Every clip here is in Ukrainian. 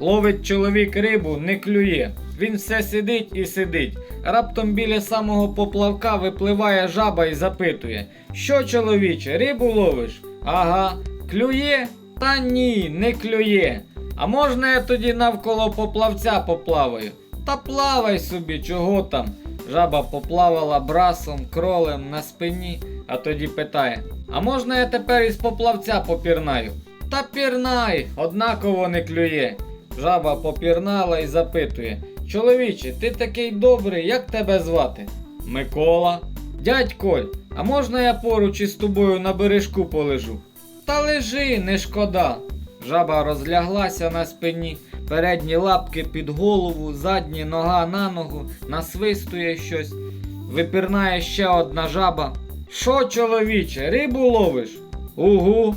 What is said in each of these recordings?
Ловить чоловік рибу, не клює. Він все сидить і сидить. Раптом біля самого поплавка випливає жаба і запитує: Що, чоловіче, рибу ловиш? Ага, клює? Та ні, не клює. А можна я тоді навколо поплавця поплаваю? Та плавай собі, чого там? Жаба поплавала брасом, кролем на спині, а тоді питає: А можна я тепер із поплавця попірнаю? Та пірнай, однаково не клює. Жаба попірнала і запитує: Чоловіче, ти такий добрий, як тебе звати? Микола. Дядь Коль, а можна я поруч із тобою на бережку полежу? Та лежи, не шкода. Жаба розляглася на спині, передні лапки під голову, задні нога на ногу, насвистує щось. Випірнає ще одна жаба. Що, чоловіче, рибу ловиш? Угу.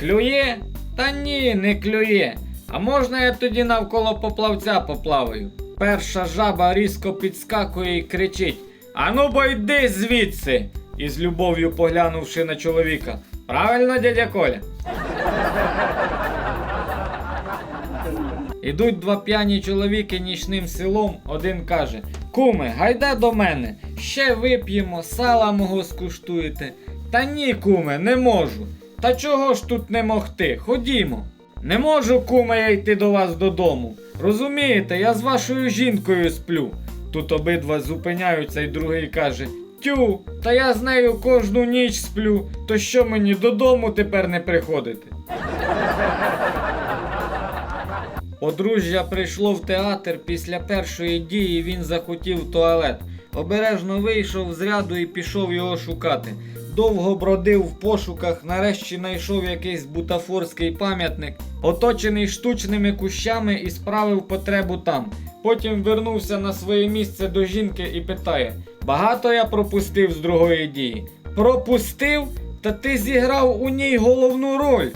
Клює? Та ні, не клює. А можна я тоді навколо поплавця поплаваю? Перша жаба різко підскакує і кричить: Ану бо йди звідси! І з любов'ю поглянувши на чоловіка. Правильно, дядя Коля? Ідуть два п'яні чоловіки нічним селом, один каже: Куме, гайда до мене, ще вип'ємо, сала мого скуштуєте. Та ні, куме, не можу. Та чого ж тут не могти? Ходімо. Не можу, куме, я йти до вас додому. Розумієте, я з вашою жінкою сплю. Тут обидва зупиняються, і другий каже: Тю, та я з нею кожну ніч сплю, то що мені додому тепер не приходити? Подружжя прийшло в театр. Після першої дії він захотів туалет. Обережно вийшов з ряду і пішов його шукати. Довго бродив в пошуках, нарешті знайшов якийсь бутафорський пам'ятник, оточений штучними кущами і справив потребу там. Потім вернувся на своє місце до жінки і питає: Багато я пропустив з другої дії. Пропустив? Та ти зіграв у ній головну роль.